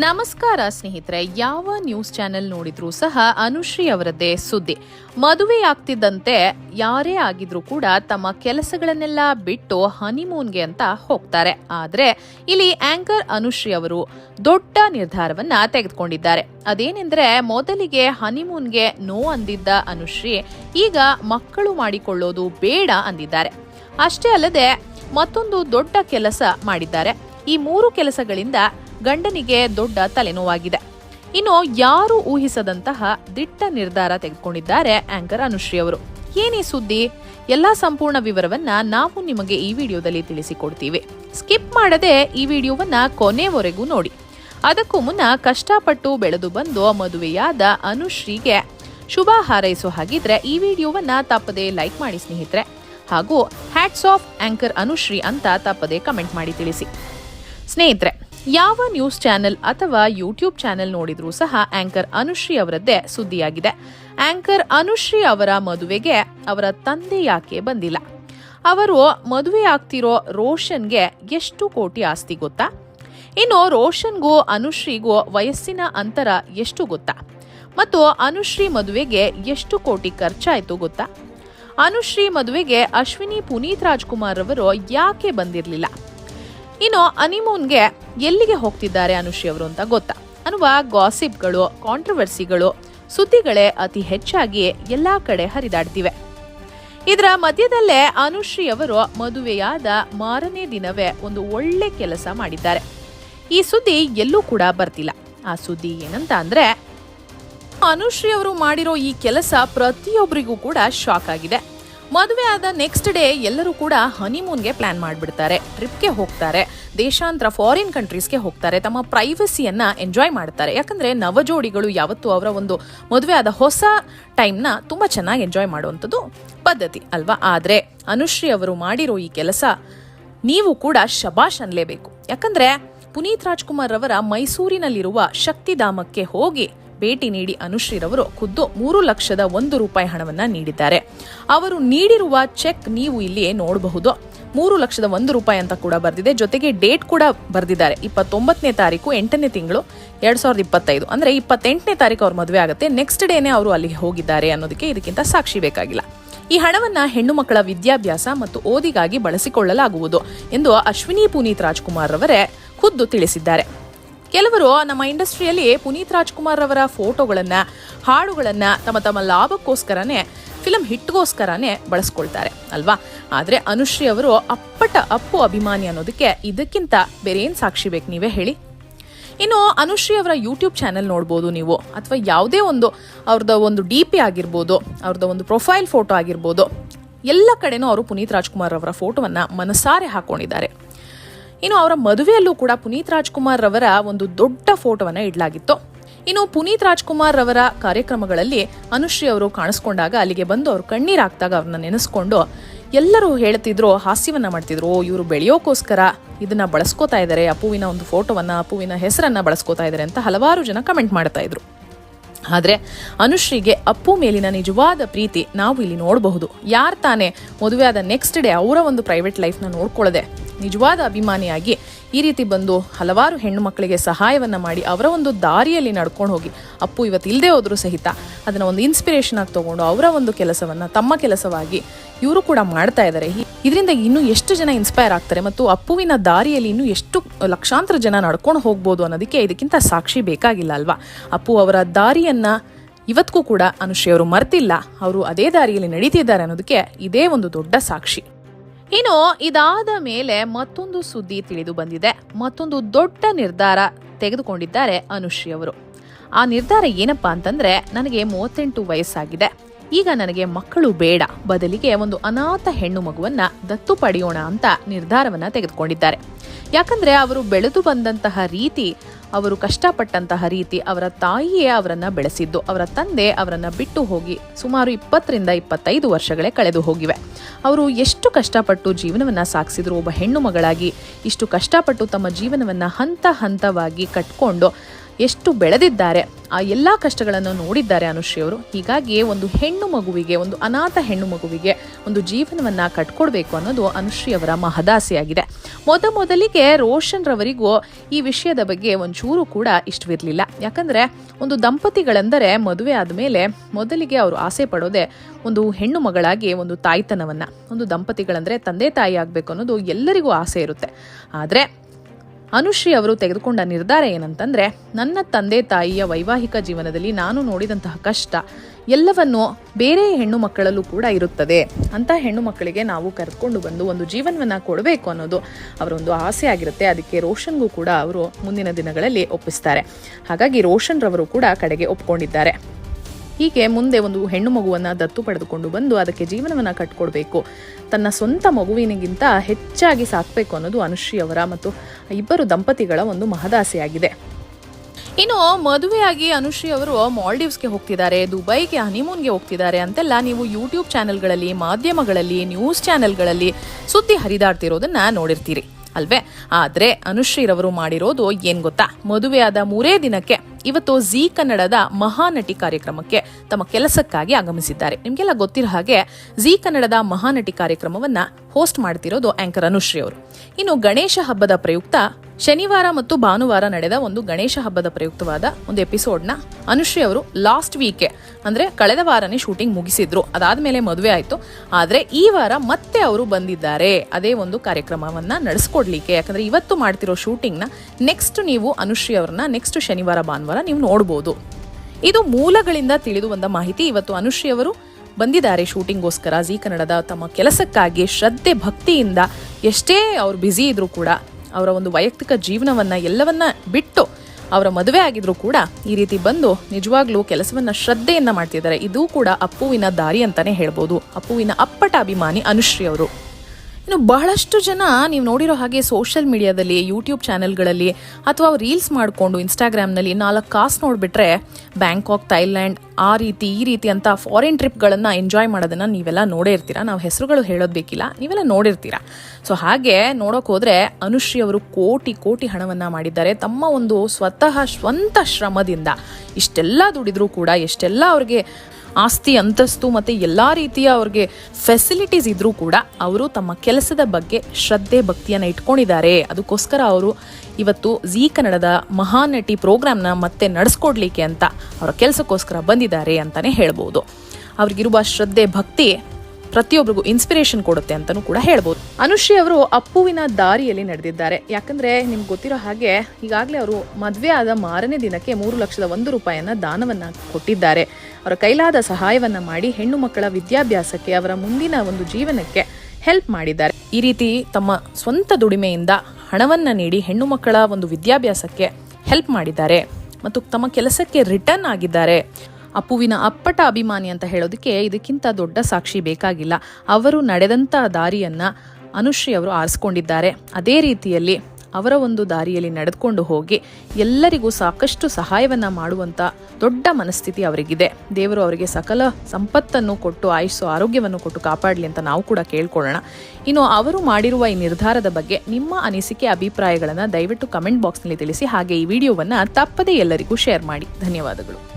ನಮಸ್ಕಾರ ಸ್ನೇಹಿತರೆ, ಯಾವ ನ್ಯೂಸ್ ಚಾನೆಲ್ ನೋಡಿದ್ರೂ ಸಹ ಅನುಶ್ರೀ ಅವರದ್ದೇ ಸುದ್ದಿ. ಮದುವೆಯಾಗ್ತಿದ್ದಂತೆ ಯಾರೇ ಆಗಿದ್ರೂ ಕೂಡ ತಮ್ಮ ಕೆಲಸಗಳನ್ನೆಲ್ಲ ಬಿಟ್ಟು ಹನಿಮೂನ್ಗೆ ಅಂತ ಹೋಗ್ತಾರೆ. ಆದರೆ ಇಲ್ಲಿ ಆಂಕರ್ ಅನುಶ್ರೀ ಅವರು ದೊಡ್ಡ ನಿರ್ಧಾರವನ್ನ ತೆಗೆದುಕೊಂಡಿದ್ದಾರೆ. ಅದೇನೆಂದ್ರೆ ಮೊದಲಿಗೆ ಹನಿಮೂನ್ಗೆ ನೋ ಅಂದಿದ್ದ ಅನುಶ್ರೀ ಈಗ ಮಕ್ಕಳು ಮಾಡಿಕೊಳ್ಳೋದು ಬೇಡ ಅಂದಿದ್ದಾರೆ. ಅಷ್ಟೇ ಅಲ್ಲದೆ ಮತ್ತೊಂದು ದೊಡ್ಡ ಕೆಲಸ ಮಾಡಿದ್ದಾರೆ. ಈ ಮೂರು ಕೆಲಸಗಳಿಂದ ಗಂಡನಿಗೆ ದೊಡ್ಡ ತಲೆನೋವಾಗಿದೆ. ಇನ್ನು ಯಾರು ಊಹಿಸದಂತಹ ದಿಟ್ಟ ನಿರ್ಧಾರ ತೆಗೆದುಕೊಂಡಿದ್ದಾರೆ ಆಂಕರ್ ಅನುಶ್ರೀ ಅವರು. ಏನೇ ಸುದ್ದಿ, ಎಲ್ಲಾ ಸಂಪೂರ್ಣ ವಿವರವನ್ನ ನಾವು ನಿಮಗೆ ಈ ವಿಡಿಯೋದಲ್ಲಿ ತಿಳಿಸಿಕೊಡ್ತೀವಿ. ಸ್ಕಿಪ್ ಮಾಡದೆ ಈ ವಿಡಿಯೋವನ್ನ ಕೊನೆವರೆಗೂ ನೋಡಿ. ಅದಕ್ಕೂ ಮುನ್ನ ಕಷ್ಟಪಟ್ಟು ಬೆಳೆದು ಬಂದು ಮದುವೆಯಾದ ಅನುಶ್ರೀಗೆ ಶುಭ ಹಾರೈಸೋ ಹಾಗಿದ್ರೆ ಈ ವಿಡಿಯೋವನ್ನ ತಪ್ಪದೆ ಲೈಕ್ ಮಾಡಿ ಸ್ನೇಹಿತರೆ. ಹಾಗೂ ಹ್ಯಾಟ್ಸ್ ಆಫ್ ಆಂಕರ್ ಅನುಶ್ರೀ ಅಂತ ತಪ್ಪದೆ ಕಮೆಂಟ್ ಮಾಡಿ ತಿಳಿಸಿ. ಸ್ನೇಹಿತರೆ ಯಾವ ನ್ಯೂಸ್ ಚಾನೆಲ್ ಅಥವಾ ಯೂಟ್ಯೂಬ್ ಚಾನೆಲ್ ನೋಡಿದ್ರೂ ಸಹ ಆಂಕರ್ ಅನುಶ್ರೀ ಅವರದ್ದೇ ಸುದ್ದಿಯಾಗಿದೆ. ಆಂಕರ್ ಅನುಶ್ರೀ ಅವರ ಮದುವೆಗೆ ಅವರ ತಂದೆ ಯಾಕೆ ಬಂದಿಲ್ಲ? ಅವರು ಮದುವೆ ಆಗ್ತಿರೋ ರೋಷನ್ಗೆ ಎಷ್ಟು ಕೋಟಿ ಆಸ್ತಿ ಗೊತ್ತಾ? ಇನ್ನು ರೋಷನ್ಗೂ ಅನುಶ್ರೀಗೂ ವಯಸ್ಸಿನ ಅಂತರ ಎಷ್ಟು ಗೊತ್ತಾ? ಮತ್ತು ಅನುಶ್ರೀ ಮದುವೆಗೆ ಎಷ್ಟು ಕೋಟಿ ಖರ್ಚಾಯಿತು ಗೊತ್ತಾ? ಅನುಶ್ರೀ ಮದುವೆಗೆ ಅಶ್ವಿನಿ ಪುನೀತ್ ರಾಜ್ಕುಮಾರ್ ಅವರು ಯಾಕೆ ಬಂದಿರಲಿಲ್ಲ? ಇನ್ನು ಅನಿಮೂನ್ಗೆ ಎಲ್ಲಿಗೆ ಹೋಗ್ತಿದ್ದಾರೆ ಅನುಶ್ರೀ ಅವರು ಅಂತ ಗೊತ್ತಾ? ಅನ್ನುವ ಗಾಸಿಪ್ಗಳು, ಕಾಂಟ್ರವರ್ಸಿಗಳು, ಸುದ್ದಿಗಳೇ ಅತಿ ಹೆಚ್ಚಾಗಿ ಎಲ್ಲಾ ಕಡೆ ಹರಿದಾಡ್ತಿವೆ. ಇದರ ಮಧ್ಯದಲ್ಲೇ ಅನುಶ್ರೀ ಅವರು ಮದುವೆಯಾದ ಮಾರನೇ ದಿನವೇ ಒಂದು ಒಳ್ಳೆ ಕೆಲಸ ಮಾಡಿದ್ದಾರೆ. ಈ ಸುದ್ದಿ ಎಲ್ಲೂ ಕೂಡ ಬರ್ತಿಲ್ಲ. ಆ ಸುದ್ದಿ ಏನಂತ ಅಂದ್ರೆ, ಅನುಶ್ರೀ ಅವರು ಮಾಡಿರೋ ಈ ಕೆಲಸ ಪ್ರತಿಯೊಬ್ಬರಿಗೂ ಕೂಡ ಶಾಕ್ ಆಗಿದೆ. ಮದುವೆ ಆದ ನೆಕ್ಸ್ಟ್ ಡೇ ಎಲ್ಲರೂ ಕೂಡ ಹನಿಮೂನ್ಗೆ ಪ್ಲಾನ್ ಮಾಡಿಬಿಡ್ತಾರೆ. ಟ್ರಿಪ್ಗೆ ಹೋಗ್ತಾರೆ. ದೇಶಾಂತರ ಫಾರಿನ್ ಕಂಟ್ರೀಸ್ಗೆ ಹೋಗ್ತಾರೆ. ತಮ್ಮ ಪ್ರೈವಸಿಯನ್ನ ಎಂಜಾಯ್ ಮಾಡ್ತಾರೆ. ಯಾಕಂದ್ರೆ ನವಜೋಡಿಗಳು ಯಾವತ್ತೂ ಅವರ ಒಂದು ಮದುವೆ ಆದ ಹೊಸ ಟೈಮ್ನ ತುಂಬಾ ಚೆನ್ನಾಗಿ ಎಂಜಾಯ್ ಮಾಡುವಂಥದ್ದು ಪದ್ಧತಿ ಅಲ್ವಾ? ಆದ್ರೆ ಅನುಶ್ರೀ ಅವರು ಮಾಡಿರೋ ಈ ಕೆಲಸ ನೀವು ಕೂಡ ಶಬಾಷ್ ಅನ್ನಲೇಬೇಕು ಯಾಕಂದ್ರೆ ಪುನೀತ್ ರಾಜ್ಕುಮಾರ್ ಅವರ ಮೈಸೂರಿನಲ್ಲಿರುವ ಶಕ್ತಿಧಾಮಕ್ಕೆ ಹೋಗಿ ಭೇಟಿ ನೀಡಿ ಅನುಶ್ರೀರವರು ಖುದ್ದು ಮೂರು ಲಕ್ಷದ ಒಂದು ರೂಪಾಯಿ ಹಣವನ್ನ ನೀಡಿದ್ದಾರೆ. ಅವರು ನೀಡಿರುವ ಚೆಕ್ ನೀವು ಇಲ್ಲಿ ನೋಡಬಹುದು. ಮೂರು ಲಕ್ಷದ ಒಂದು ರೂಪಾಯಿ ಅಂತ ಕೂಡ ಬರೆದಿದೆ. ಜೊತೆಗೆ ಡೇಟ್ ಕೂಡ ಬರೆದಿದ್ದಾರೆ. ಇಪ್ಪತ್ತೊಂಬತ್ತನೇ ತಾರೀಕು ಎಂಟನೇ ತಿಂಗಳು ಎರಡ್ ಸಾವಿರದ ಇಪ್ಪತ್ತೈದು. ಅಂದ್ರೆ ಇಪ್ಪತ್ತೆಂಟನೇ ತಾರೀಕು ಅವ್ರ ಮದುವೆ ಆಗುತ್ತೆ. ನೆಕ್ಸ್ಟ್ ಡೇನೆ ಅವರು ಅಲ್ಲಿಗೆ ಹೋಗಿದ್ದಾರೆ ಅನ್ನೋದಕ್ಕೆ ಇದಕ್ಕಿಂತ ಸಾಕ್ಷಿ ಬೇಕಾಗಿಲ್ಲ. ಈ ಹಣವನ್ನ ಹೆಣ್ಣು ಮಕ್ಕಳ ವಿದ್ಯಾಭ್ಯಾಸ ಮತ್ತು ಓದಿಗಾಗಿ ಬಳಸಿಕೊಳ್ಳಲಾಗುವುದು ಎಂದು ಅಶ್ವಿನಿ ಪುನೀತ್ ರಾಜ್ಕುಮಾರ್ ಅವರೇ ಖುದ್ದು ತಿಳಿಸಿದ್ದಾರೆ. ಕೆಲವರು ನಮ್ಮ ಇಂಡಸ್ಟ್ರಿಯಲ್ಲಿ ಪುನೀತ್ ರಾಜ್ಕುಮಾರ್ ಅವರ ಫೋಟೋಗಳನ್ನ, ಹಾಡುಗಳನ್ನ ತಮ್ಮ ತಮ್ಮ ಲಾಭಕ್ಕೋಸ್ಕರನೇ, ಫಿಲಂ ಹಿಟ್ಗೋಸ್ಕರನೇ ಬಳಸ್ಕೊಳ್ತಾರೆ, ಅಲ್ವಾ? ಆದರೆ ಅನುಶ್ರೀ ಅವರು ಅಪ್ಪಟ ಅಪ್ಪು ಅಭಿಮಾನಿ ಅನ್ನೋದಕ್ಕೆ ಇದಕ್ಕಿಂತ ಬೇರೆ ಏನ್ ಸಾಕ್ಷಿ ಬೇಕು ನೀವೇ ಹೇಳಿ? ಇನ್ನು ಅನುಶ್ರೀ ಅವರ ಯೂಟ್ಯೂಬ್ ಚಾನೆಲ್ ನೋಡ್ಬೋದು ನೀವು, ಅಥವಾ ಯಾವುದೇ ಒಂದು ಅವ್ರದ ಒಂದು ಡಿ ಪಿ ಆಗಿರ್ಬೋದು ಅವ್ರದ್ದು ಒಂದು ಪ್ರೊಫೈಲ್ ಫೋಟೋ ಆಗಿರ್ಬೋದು, ಎಲ್ಲ ಕಡೆನೂ ಅವರು ಪುನೀತ್ ರಾಜ್ಕುಮಾರ್ ಅವರ ಫೋಟೋವನ್ನು ಮನಸಾರೆ ಹಾಕೊಂಡಿದ್ದಾರೆ. ಇನ್ನು ಅವರ ಮದುವೆಯಲ್ಲೂ ಕೂಡ ಪುನೀತ್ ರಾಜ್ಕುಮಾರ್ ರವರ ಒಂದು ದೊಡ್ಡ ಫೋಟೋವನ್ನ ಇಡಲಾಗಿತ್ತು. ಇನ್ನು ಪುನೀತ್ ರಾಜ್ಕುಮಾರ್ ರವರ ಕಾರ್ಯಕ್ರಮಗಳಲ್ಲಿ ಅನುಶ್ರೀ ಅವರು ಕಾಣಿಸ್ಕೊಂಡಾಗ ಅಲ್ಲಿಗೆ ಬಂದು ಅವರು ಕಣ್ಣೀರಾಗ್ದಾಗ ಅವ್ರನ್ನ ನೆನೆಸ್ಕೊಂಡು ಎಲ್ಲರೂ ಹೇಳ್ತಿದ್ರು, ಹಾಸ್ಯವನ್ನ ಮಾಡ್ತಿದ್ರು ಇವರು ಬೆಳೆಯೋಕೋಸ್ಕರ ಇದನ್ನ ಬಳಸ್ಕೋತಾ ಇದ್ದಾರೆ ಅಪ್ಪುವಿನ ಒಂದು ಫೋಟೋವನ್ನ, ಅಪ್ಪುವಿನ ಹೆಸರನ್ನ ಬಳಸ್ಕೋತಾ ಇದ್ದಾರೆ ಅಂತ ಹಲವಾರು ಜನ ಕಮೆಂಟ್ ಮಾಡ್ತಾ ಇದ್ರು. ಆದ್ರೆ ಅನುಶ್ರೀಗೆ ಅಪ್ಪು ಮೇಲಿನ ನಿಜವಾದ ಪ್ರೀತಿ ನಾವು ಇಲ್ಲಿ ನೋಡಬಹುದು. ಯಾರು ತಾನೇ ಮದುವೆ ಆದ ನೆಕ್ಸ್ಟ್ ಡೇ ಅವರ ಒಂದು ಪ್ರೈವೇಟ್ ಲೈಫ್ನ ನೋಡ್ಕೊಳ್ಳದೆ ನಿಜವಾದ ಅಭಿಮಾನಿಯಾಗಿ ಈ ರೀತಿ ಬಂದು ಹಲವಾರು ಹೆಣ್ಣು ಮಕ್ಕಳಿಗೆ ಸಹಾಯವನ್ನು ಮಾಡಿ ಅವರ ಒಂದು ದಾರಿಯಲ್ಲಿ ನಡ್ಕೊಂಡು ಹೋಗಿ ಅಪ್ಪು ಇವತ್ತು ಇಲ್ಲದೆ ಹೋದರೂ ಸಹಿತ ಅದನ್ನು ಒಂದು ಇನ್ಸ್ಪಿರೇಷನ್ ಆಗಿ ತೊಗೊಂಡು ಅವರ ಒಂದು ಕೆಲಸವನ್ನು ತಮ್ಮ ಕೆಲಸವಾಗಿ ಇವರು ಕೂಡ ಮಾಡ್ತಾ ಇದ್ದಾರೆ ಇದರಿಂದ ಇನ್ನೂ ಎಷ್ಟು ಜನ ಇನ್ಸ್ಪೈರ್ ಆಗ್ತಾರೆ ಮತ್ತು ಅಪ್ಪುವಿನ ದಾರಿಯಲ್ಲಿ ಇನ್ನೂ ಎಷ್ಟು ಲಕ್ಷಾಂತರ ಜನ ನಡ್ಕೊಂಡು ಹೋಗ್ಬೋದು ಅನ್ನೋದಕ್ಕೆ ಇದಕ್ಕಿಂತ ಸಾಕ್ಷಿ ಬೇಕಾಗಿಲ್ಲ ಅಲ್ವಾ? ಅಪ್ಪು ಅವರ ದಾರಿಯನ್ನು ಇವತ್ತಿಗೂ ಕೂಡ ಅನುಶ್ರೀ ಅವರು ಮರ್ತಿಲ್ಲ. ಅವರು ಅದೇ ದಾರಿಯಲ್ಲಿ ನಡೀತಿದ್ದಾರೆ ಅನ್ನೋದಕ್ಕೆ ಇದೇ ಒಂದು ದೊಡ್ಡ ಸಾಕ್ಷಿ. ಇನ್ನು ಇದಾದ ಮೇಲೆ ಮತ್ತೊಂದು ಸುದ್ದಿ ತಿಳಿದು ಬಂದಿದೆ. ಮತ್ತೊಂದು ದೊಡ್ಡ ನಿರ್ಧಾರ ತೆಗೆದುಕೊಂಡಿದ್ದಾರೆ ಅನುಶ್ರೀ ಅವರು. ಆ ನಿರ್ಧಾರ ಏನಪ್ಪಾ ಅಂತಂದ್ರೆ, ನನಗೆ ಮೂವತ್ತೆಂಟು ವಯಸ್ಸಾಗಿದೆ. ಈಗ ನನಗೆ ಮಕ್ಕಳು ಬೇಡ. ಬದಲಿಗೆ ಒಂದು ಅನಾಥ ಹೆಣ್ಣು ಮಗುವನ್ನ ದತ್ತು ಪಡೆಯೋಣ ಅಂತ ನಿರ್ಧಾರವನ್ನ ತೆಗೆದುಕೊಂಡಿದ್ದಾರೆ. ಯಾಕಂದ್ರೆ ಅವರು ಬೆಳೆದು ಬಂದಂತಹ ರೀತಿ, ಅವರು ಕಷ್ಟಪಟ್ಟಂತಹ ರೀತಿ ಅವರ ತಾಯಿಯೇ ಅವರನ್ನ ಬೆಳೆಸಿದ್ದು, ಅವರ ತಂದೆ ಅವರನ್ನ ಬಿಟ್ಟು ಹೋಗಿ ಸುಮಾರು ಇಪ್ಪತ್ತರಿಂದ ಇಪ್ಪತ್ತೈದು ವರ್ಷಗಳೇ ಕಳೆದು ಹೋಗಿವೆ. ಅವರು ಎಷ್ಟು ಕಷ್ಟಪಟ್ಟು ಜೀವನವನ್ನ ಸಾಗಿಸಿದ್ರು, ಒಬ್ಬ ಹೆಣ್ಣು ಮಗಳಾಗಿ ಇಷ್ಟು ಕಷ್ಟಪಟ್ಟು ತಮ್ಮ ಜೀವನವನ್ನ ಹಂತ ಹಂತವಾಗಿ ಕಟ್ಕೊಂಡು ಎಷ್ಟು ಬೆಳೆದಿದ್ದಾರೆ, ಆ ಎಲ್ಲ ಕಷ್ಟಗಳನ್ನು ನೋಡಿದ್ದಾರೆ ಅನುಶ್ರೀ ಅವರು. ಹೀಗಾಗಿ ಒಂದು ಹೆಣ್ಣು ಮಗುವಿಗೆ, ಒಂದು ಅನಾಥ ಹೆಣ್ಣು ಮಗುವಿಗೆ ಒಂದು ಜೀವನವನ್ನು ಕಟ್ಕೊಡ್ಬೇಕು ಅನ್ನೋದು ಅನುಶ್ರೀ ಅವರ ಮಹದಾಸೆಯಾಗಿದೆ. ಮೊದ ಮೊದಲಿಗೆ ರೋಷನ್ ರವರಿಗೂ ಈ ವಿಷಯದ ಬಗ್ಗೆ ಒಂಚೂರು ಕೂಡ ಇಷ್ಟವಿರಲಿಲ್ಲ. ಯಾಕಂದರೆ ಒಂದು ದಂಪತಿಗಳೆಂದರೆ ಮದುವೆ ಆದಮೇಲೆ ಮೊದಲಿಗೆ ಅವರು ಆಸೆ ಪಡೋದೇ ಒಂದು ಹೆಣ್ಣು ಮಗಳಾಗಿ ಒಂದು ತಾಯ್ತನವನ್ನು, ಒಂದು ದಂಪತಿಗಳಂದರೆ ತಂದೆ ತಾಯಿ ಆಗಬೇಕು ಅನ್ನೋದು ಎಲ್ಲರಿಗೂ ಆಸೆ ಇರುತ್ತೆ. ಆದರೆ ಅನುಶ್ರೀ ಅವರು ತೆಗೆದುಕೊಂಡ ನಿರ್ಧಾರ ಏನಂತಂದ್ರೆ, ನನ್ನ ತಂದೆ ತಾಯಿಯ ವೈವಾಹಿಕ ಜೀವನದಲ್ಲಿ ನಾನು ನೋಡಿದಂತಹ ಕಷ್ಟ ಎಲ್ಲವನ್ನು ಬೇರೆ ಹೆಣ್ಣು ಮಕ್ಕಳಲ್ಲೂ ಕೂಡ ಇರುತ್ತದೆ. ಅಂತ ಹೆಣ್ಣು ಮಕ್ಕಳಿಗೆ ನಾವು ಕರೆದುಕೊಂಡು ಬಂದು ಒಂದು ಜೀವನವನ್ನ ಕೊಡಬೇಕು ಅನ್ನೋದು ಅವರೊಂದು ಆಸೆ ಆಗಿರುತ್ತೆ. ಅದಕ್ಕೆ ರೋಷನ್ಗೂ ಕೂಡ ಅವರು ಮುಂದಿನ ದಿನಗಳಲ್ಲಿ ಒಪ್ಪಿಸ್ತಾರೆ. ಹಾಗಾಗಿ ರೋಷನ್ ರವರು ಕೂಡ ಕಡೆಗೆ ಒಪ್ಕೊಂಡಿದ್ದಾರೆ. ಹೀಗೆ ಮುಂದೆ ಒಂದು ಹೆಣ್ಣು ಮಗುವನ್ನು ದತ್ತು ಪಡೆದುಕೊಂಡು ಬಂದು ಅದಕ್ಕೆ ಜೀವನವನ್ನು ಕಟ್ಕೊಡ್ಬೇಕು. ತನ್ನ ಸ್ವಂತ ಮಗುವಿನಿಗಿಂತ ಹೆಚ್ಚಾಗಿ ಸಾಕಬೇಕು ಅನ್ನೋದು ಅನುಶ್ರೀ ಅವರ ಮತ್ತು ಇಬ್ಬರು ದಂಪತಿಗಳ ಒಂದು ಮಹದಾಸೆಯಾಗಿದೆ. ಇನ್ನು ಮದುವೆಯಾಗಿ ಅನುಶ್ರೀ ಅವರು ಮಾಲ್ಡೀವ್ಸ್ಗೆ ಹೋಗ್ತಿದ್ದಾರೆ, ದುಬೈಗೆ ಹನಿಮೂನ್ಗೆ ಹೋಗ್ತಿದ್ದಾರೆ ಅಂತೆಲ್ಲ ನೀವು ಯೂಟ್ಯೂಬ್ ಚಾನೆಲ್ಗಳಲ್ಲಿ, ಮಾಧ್ಯಮಗಳಲ್ಲಿ, ನ್ಯೂಸ್ ಚಾನೆಲ್ಗಳಲ್ಲಿ ಸುದ್ದಿ ಹರಿದಾಡ್ತಿರೋದನ್ನ ನೋಡಿರ್ತೀರಿ. ಅಲ್ವೇ? ಆದ್ರೆ ಅನುಶ್ರೀರವರು ಮಾಡಿರೋದು ಏನು ಗೊತ್ತಾ? ಮದುವೆಯಾದ ಮೂರೇ ದಿನಕ್ಕೆ ಇವತ್ತು ಜಿ ಕನ್ನಡದ ಮಹಾನಟಿ ಕಾರ್ಯಕ್ರಮಕ್ಕೆ ತಮ್ಮ ಕೆಲಸಕ್ಕಾಗಿ ಆಗಮಿಸಿದ್ದಾರೆ. ನಿಮಗೆಲ್ಲ ಗೊತ್ತಿರೋ ಹಾಗೆ ಜಿ ಕನ್ನಡದ ಮಹಾನಟಿ ಕಾರ್ಯಕ್ರಮವನ್ನ ಹೋಸ್ಟ್ ಮಾಡ್ತಿರೋದು ಆಂಕರ್ ಅನುಶ್ರೀ ಅವರು. ಇನ್ನು ಗಣೇಶ ಹಬ್ಬದ ಪ್ರಯುಕ್ತ ಶನಿವಾರ ಮತ್ತು ಭಾನುವಾರ ನಡೆದ ಒಂದು ಗಣೇಶ ಹಬ್ಬದ ಪ್ರಯುಕ್ತವಾದ ಒಂದು ಎಪಿಸೋಡ್ನ ಅನುಶ್ರೀ ಅವರು ಲಾಸ್ಟ್ ವೀಕೆ ಅಂದ್ರೆ ಕಳೆದ ವಾರನೇ ಶೂಟಿಂಗ್ ಮುಗಿಸಿದ್ರು. ಅದಾದ್ಮೇಲೆ ಮದುವೆ ಆಯ್ತು. ಆದ್ರೆ ಈ ವಾರ ಮತ್ತೆ ಅವರು ಬಂದಿದ್ದಾರೆ. ಅದೇ ಒಂದು ಕಾರ್ಯಕ್ರಮವನ್ನ ನಡೆಸ್ಕೊಡ್ಲಿಕ್ಕೆ. ಯಾಕಂದ್ರೆ ಇವತ್ತು ಮಾಡ್ತಿರೋ ಶೂಟಿಂಗ್ನ ನೆಕ್ಸ್ಟ್ ನೀವು ಅನುಶ್ರೀ ಅವ್ರನ್ನ ನೆಕ್ಸ್ಟ್ ಶನಿವಾರ, ಭಾನುವಾರ ನೀವು ನೋಡ್ಬೋದು. ಇದು ಮೂಲಗಳಿಂದ ತಿಳಿದು ಬಂದ ಮಾಹಿತಿ. ಇವತ್ತು ಅನುಶ್ರೀ ಅವರು ಬಂದಿದ್ದಾರೆ ಶೂಟಿಂಗ್ಗೋಸ್ಕರ ಜೀ ಕನ್ನಡದ ತಮ್ಮ ಕೆಲಸಕ್ಕಾಗಿ ಶ್ರದ್ಧೆ, ಭಕ್ತಿಯಿಂದ ಎಷ್ಟೇ ಅವ್ರು ಬ್ಯುಸಿ ಇದ್ರೂ ಕೂಡ ಅವರ ಒಂದು ವೈಯಕ್ತಿಕ ಜೀವನವನ್ನ ಎಲ್ಲವನ್ನ ಬಿಟ್ಟು ಅವರ ಮದುವೆ ಆಗಿದ್ರು ಕೂಡ ಈ ರೀತಿ ಬಂದು ನಿಜವಾಗ್ಲೂ ಕೆಲಸವನ್ನ ಶ್ರದ್ಧೆಯನ್ನ ಮಾಡ್ತಿದ್ದಾರೆ. ಇದು ಕೂಡ ಅಪ್ಪುವಿನ ದಾರಿ ಅಂತಾನೆ ಹೇಳ್ಬೋದು. ಅಪ್ಪುವಿನ ಅಪ್ಪಟ ಅಭಿಮಾನಿ ಅನುಶ್ರೀ ಅವರು. ಇನ್ನು ಬಹಳಷ್ಟು ಜನ ನೀವು ನೋಡಿರೋ ಹಾಗೆ ಸೋಷಿಯಲ್ ಮೀಡಿಯಾದಲ್ಲಿ ಯೂಟ್ಯೂಬ್ ಚಾನೆಲ್ಗಳಲ್ಲಿ ಅಥವಾ ರೀಲ್ಸ್ ಮಾಡಿಕೊಂಡು ಇನ್ಸ್ಟಾಗ್ರಾಮ್ನಲ್ಲಿ ನಾಲ್ಕು ಕಾಸು ನೋಡಿಬಿಟ್ರೆ ಬ್ಯಾಂಕಾಕ್ ಥೈಲ್ಯಾಂಡ್ ಆ ರೀತಿ, ಈ ರೀತಿ ಅಂತ ಫಾರಿನ್ ಟ್ರಿಪ್ಗಳನ್ನು ಎಂಜಾಯ್ ಮಾಡೋದನ್ನು ನೀವೆಲ್ಲ ನೋಡೇ ಇರ್ತೀರಾ? ನಾವು ಹೆಸರುಗಳು ಹೇಳೋದು ಬೇಕಿಲ್ಲ, ನೀವೆಲ್ಲ ನೋಡಿರ್ತೀರಾ? ಸೊ ಹಾಗೆ ನೋಡೋಕೆ ಹೋದರೆ ಅನುಶ್ರೀ ಅವರು ಕೋಟಿ ಕೋಟಿ ಹಣವನ್ನು ಮಾಡಿದ್ದಾರೆ. ತಮ್ಮ ಒಂದು ಸ್ವತಃ ಸ್ವಂತ ಶ್ರಮದಿಂದ ಇಷ್ಟೆಲ್ಲ ದುಡಿದ್ರೂ ಕೂಡ, ಎಷ್ಟೆಲ್ಲ ಅವ್ರಿಗೆ ಆಸ್ತಿ ಅಂತಸ್ತು ಮತ್ತು ಎಲ್ಲ ರೀತಿಯ ಅವ್ರಿಗೆ ಫೆಸಿಲಿಟೀಸ್ ಇದ್ದರೂ ಕೂಡ ಅವರು ತಮ್ಮ ಕೆಲಸದ ಬಗ್ಗೆ ಶ್ರದ್ಧೆ, ಭಕ್ತಿಯನ್ನು ಇಟ್ಕೊಂಡಿದ್ದಾರೆ. ಅದಕ್ಕೋಸ್ಕರ ಅವರು ಇವತ್ತು ಜೀ ಕನ್ನಡದ ಮಹಾನಟಿ ಪ್ರೋಗ್ರಾಮ್ನ ಮತ್ತೆ ನಡೆಸ್ಕೊಡ್ಲಿಕ್ಕೆ ಅಂತ ಅವರ ಕೆಲಸಕ್ಕೋಸ್ಕರ ಬಂದಿದ್ದಾರೆ ಅಂತಲೇ ಹೇಳ್ಬೋದು. ಅವ್ರಿಗಿರುವ ಶ್ರದ್ಧೆ, ಭಕ್ತಿ ಪ್ರತಿಯೊಬ್ಬರಿಗೂ ಇನ್ಸ್ಪಿರೇಷನ್ ಕೊಡುತ್ತೆ ಅಂತಲೂ ಕೂಡ ಹೇಳ್ಬೋದು. ಅನುಶ್ರೀ ಅವರು ಅಪ್ಪುವಿನ ದಾರಿಯಲ್ಲಿ ನಡೆದಿದ್ದಾರೆ. ಯಾಕಂದ್ರೆ ನಿಮ್ಗೆ ಗೊತ್ತಿರೋ ಹಾಗೆ ಈಗಾಗಲೇ ಅವರು ಮದುವೆ ಆದ ಮಾರನೇ ದಿನಕ್ಕೆ ಮೂರು ಲಕ್ಷದ ಒಂದು ರೂಪಾಯಿಯನ್ನ ದಾನವನ್ನ ಕೊಟ್ಟಿದ್ದಾರೆ. ಅವರ ಕೈಲಾದ ಸಹಾಯವನ್ನ ಮಾಡಿ ಹೆಣ್ಣು ಮಕ್ಕಳ ವಿದ್ಯಾಭ್ಯಾಸಕ್ಕೆ ಅವರ ಮುಂದಿನ ಒಂದು ಜೀವನಕ್ಕೆ ಹೆಲ್ಪ್ ಮಾಡಿದ್ದಾರೆ. ಈ ರೀತಿ ತಮ್ಮ ಸ್ವಂತ ದುಡಿಮೆಯಿಂದ ಹಣವನ್ನ ನೀಡಿ ಹೆಣ್ಣು ಮಕ್ಕಳ ಒಂದು ವಿದ್ಯಾಭ್ಯಾಸಕ್ಕೆ ಹೆಲ್ಪ್ ಮಾಡಿದ್ದಾರೆ ಮತ್ತು ತಮ್ಮ ಕೆಲಸಕ್ಕೆ ರಿಟರ್ನ್ ಆಗಿದ್ದಾರೆ. ಅಪ್ಪುವಿನ ಅಪ್ಪಟ ಅಭಿಮಾನಿ ಅಂತ ಹೇಳೋದಕ್ಕೆ ಇದಕ್ಕಿಂತ ದೊಡ್ಡ ಸಾಕ್ಷಿ ಬೇಕಾಗಿಲ್ಲ. ಅವರು ನಡೆದಂಥ ದಾರಿಯನ್ನ ಅನುಶ್ರೀ ಅವರು ಆರಿಸ್ಕೊಂಡಿದ್ದಾರೆ. ಅದೇ ರೀತಿಯಲ್ಲಿ ಅವರ ಒಂದು ದಾರಿಯಲ್ಲಿ ನಡೆದುಕೊಂಡು ಹೋಗಿ ಎಲ್ಲರಿಗೂ ಸಾಕಷ್ಟು ಸಹಾಯವನ್ನ ಮಾಡುವಂತ ದೊಡ್ಡ ಮನಸ್ಥಿತಿ ಅವರಿಗಿದೆ. ದೇವರು ಅವರಿಗೆ ಸಕಲ ಸಂಪತ್ತನ್ನು ಕೊಟ್ಟು, ಆಯುಸ್ಸು, ಆರೋಗ್ಯವನ್ನು ಕೊಟ್ಟು ಕಾಪಾಡಲಿ ಅಂತ ನಾವು ಕೂಡ ಕೇಳ್ಕೊಳ್ಳೋಣ. ಇನ್ನು ಅವರು ಮಾಡಿರುವ ಈ ನಿರ್ಧಾರದ ಬಗ್ಗೆ ನಿಮ್ಮ ಅನಿಸಿಕೆ, ಅಭಿಪ್ರಾಯಗಳನ್ನು ದಯವಿಟ್ಟು ಕಮೆಂಟ್ ಬಾಕ್ಸ್ನಲ್ಲಿ ತಿಳಿಸಿ, ಹಾಗೆ ಈ ವಿಡಿಯೋವನ್ನು ತಪ್ಪದೇ ಎಲ್ಲರಿಗೂ ಶೇರ್ ಮಾಡಿ. ಧನ್ಯವಾದಗಳು.